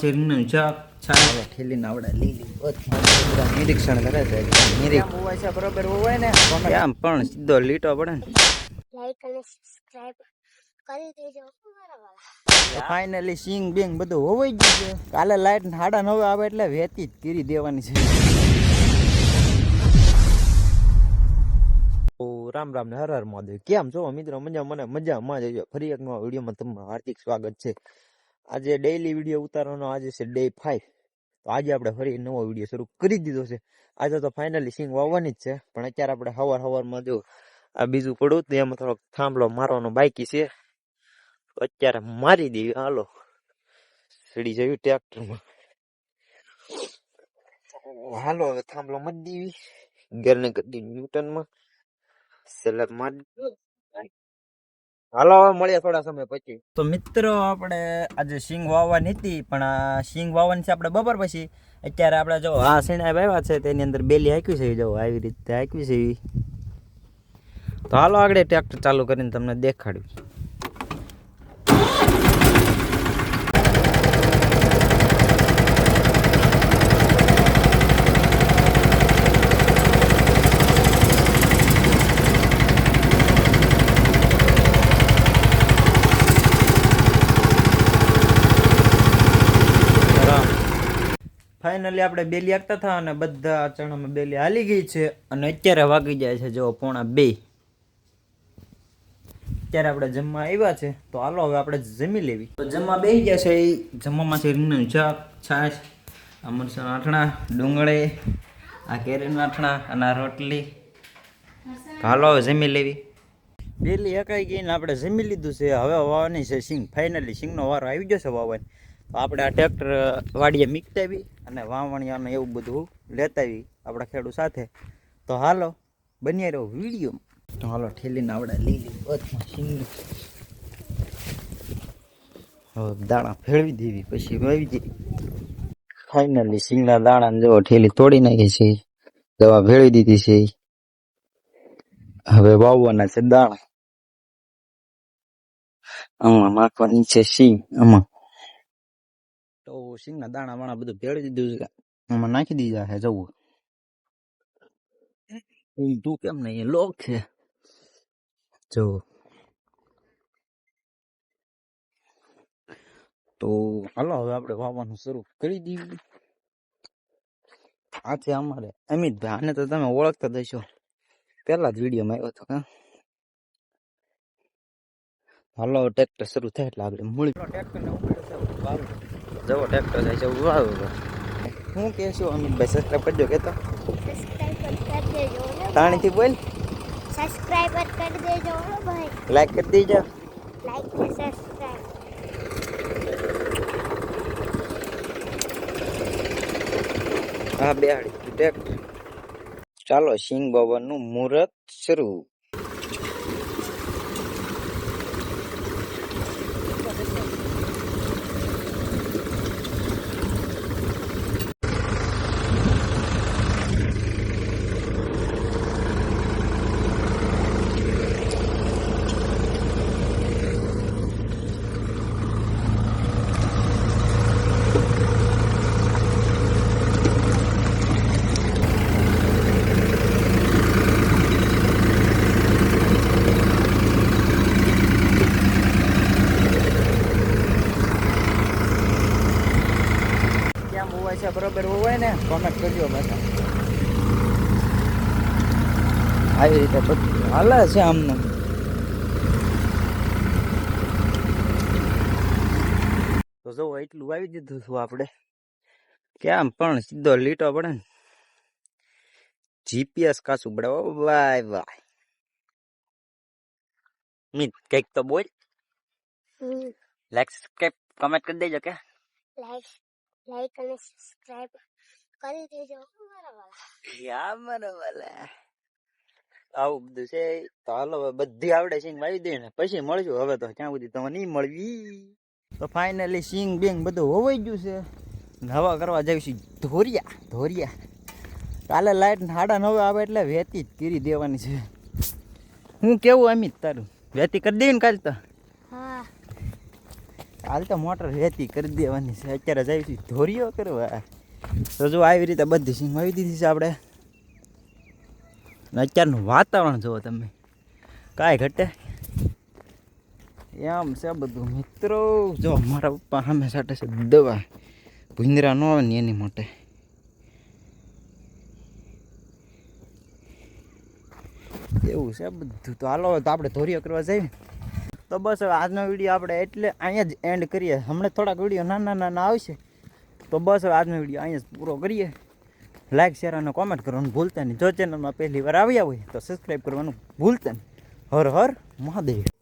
છે રીંગણાનું શાક છાશ ઠેલીને લીલી નિરીક્ષણ કરે છે નિરીક્ષણ હોવાય ને આમ પણ સીધો લીટો પડે ફાઇનલી સિંગ બેંગ બધું હોવાઈ ગયું છે. કાલે લાઈટ સાડા નવે આવે એટલે વેતી જ કરી દેવાની છે. રામ રામ ને હર હર મહાદેવ. કેમ છો? મિત્રો મજા મને મજામાં જ ફરી એક નવા વિડીયોમાં તમારું હાર્દિક સ્વાગત છે. આજે ડેઈલી વીડિયો ઉતારવાનો આજે છે ડે ફાઈવ તો આજે આપણે ફરી નવો વીડિયો શરૂ કરી દીધો છે. આજે તો ફાઇનલી સિંગ વાવવાની જ છે, પણ અત્યારે આપણે હવાર હવારમાં જો આ બીજું પડું તો એમાં થોડોક થાંભલો મારવાનો બાકી છે. અત્યારે મારી દેવી, હાલો. સીડી જયું ટ્રેક્ટરમાં હાલો, હવે થાંભલો મારી દેવી. ઘરને કરી ન્યૂટનમાં સેલર મારી હાલો મળ્યા થોડા સમય પછી. તો મિત્રો, આપણે આજે સિંગ વાવવાની હતી, પણ આ સિંગ વાવવાની છે આપણે બપોર પછી. અત્યારે આપણે જો આ સીણા આવ્યા છે, તેની અંદર બેલી હાંક્યું છે, જો આવી રીતે હાંક્યું છે. તો હાલો, આગળ ટ્રેક્ટર ચાલુ કરીને તમને દેખાડ્યું ફાઇનલી આપણે બેલી આપતા હતા અને બધા ચણામાં બેલી હાલી ગઈ છે. અને અત્યારે વાગી જાય છે જો પોણા બે. અત્યારે આપણે જમવા આવ્યા છે. તો હાલો, હવે આપણે જમી લેવી. તો જમવા બેસી ગયા છે. એ જમવામાં છે રીંગણાનું શાક, છાશ આ મરચાં આઠણા ડુંગળી, આ કેરીના આઠણા અને આ રોટલી. હાલો, હવે જમી લેવી. બેલી એકાઈ ગઈને આપણે જમી લીધું છે. હવે વાવવાની છે સિંગ. ફાઇનલી સિંગનો વારો આવી જશે વાવવાની. તો આપણે આ ટ્રેક્ટર વાડીએ મીકતાવી અને વાવણિયાને એવું બધું લેતા આવી આપણા ખેડૂત સાથે. તો હાલો બની રહ્યો વીડિયો તો હાલો, ઠેલીને આવડે લીલી બધી સિંગ દાણા ફેરવી દેવી, પછી વાવી દેવી ફાઇનલી સિંગના દાણા જો ઠેલી તોડી નાખી છે, દવા ભેળવી દીધી છે. હવે વાવવાના છે દાણા. આમાં નાખવાની છે સિંગ, આમાં તો સિંગના દાણા વાણા બધું ભેળવી દીધું છે એમાં નાખી દીધા છે જવું. તું કેમ નહીં લોક છે. જો તો હાલો હવે આપણે વાવવાનું શરૂ કરી દઈએ. આ છે અમારે અમિતભાઈ આને તો તમે ઓળખતા દઈશો પહેલા જ વિડીયોમાં આવ્યો હતો હા હાલો ટ્રેક્ટર શરૂ થાય એટલે આપણે મૂળી ટ્રેક્ટર ને જવો ટ્રેક્ટર થાય છે વાવ હું કહેશું અમિતભાઈ સબસ્ક્રાઈબ કરજો કેતો સબસ્ક્રાઇબર કરી દેજો ને તાણીથી બોલ સબસ્ક્રાઇબર કરી દેજો હો ભાઈ લાઈક કરી દેજો લાઈક ને સબસ્ક્રાઇબ હા બેહાડી ટ્રેક્ટર ચાલો સિંગ બાબાનું મુહૂર્ત શરૂ કેમ હોવાય છે બરોબર હોવાય ને કોમેન્ટ કરજો પાછા આવી રીતે બધું હાલે છે આમનું. તો જો એટલું આવી દીધું છું આપણે. કેમ પણ સીધો લીટો પડે ને. જીપીએસ કાશું પડે ઓ વાય વાય મિત કંઈક તો બોલ. લાઈક સબસ્ક્રાઇબ કમેન્ટ કરી દેજો કે. લાઈક લાઈક અને સબસ્ક્રાઇબ કરી દેજો. મારા યા મને ભલે આવું બધું છે. તો હાલો બધી આવડે સિંગ વાવી દે ને પછી મળશું હવે તો. ક્યાં સુધી? તમે નહીં મળવી. તો ફાઇનલી સિંગ બેંગ બધું હોવાઈ ગયું છે. નવા કરવા જઈશું ધોરિયા ધોરિયા. કાલે લાઈટ સાડા નવે આવે એટલે વેતી જ કરી દેવાની છે. હું કેવું અમિત તારું? વેતી કરી દઈએ ને કાલે તો? હાલ તો મોટર રેતી કરી દેવાની છે. અત્યારે જાય છે ધોરીઓ કરવા. તો જો આવી રીતે બધી સિંગ આવી દીધી છે આપણે. અત્યારનું વાતાવરણ જુઓ તમે. કાંઈ ઘટે? એમ છે બધું મિત્રો. જો મારા પપ્પા સામે સાટે છે દવા. ભૂંદરા ન આવે ને એની માટે. એવું છે બધું. તો હાલો, તો આપણે ધોરીઓ કરવા જઈએ. તો બસ હવે આજનો વીડિયો આપણે એટલે અહીંયા જ એન્ડ કરીએ. હમણાં થોડાક વીડિયો નાના નાના આવશે. તો બસ હવે આજનો વીડિયો અહીંયા જ પૂરો કરીએ. લાઇક શેર અને કોમેન્ટ કરવાનું ભૂલતા નહીં. જો ચેનલમાં પહેલી વાર આવ્યા હોય તો સબસ્ક્રાઈબ કરવાનું ભૂલતા નહીં. હર હર મહાદેવ.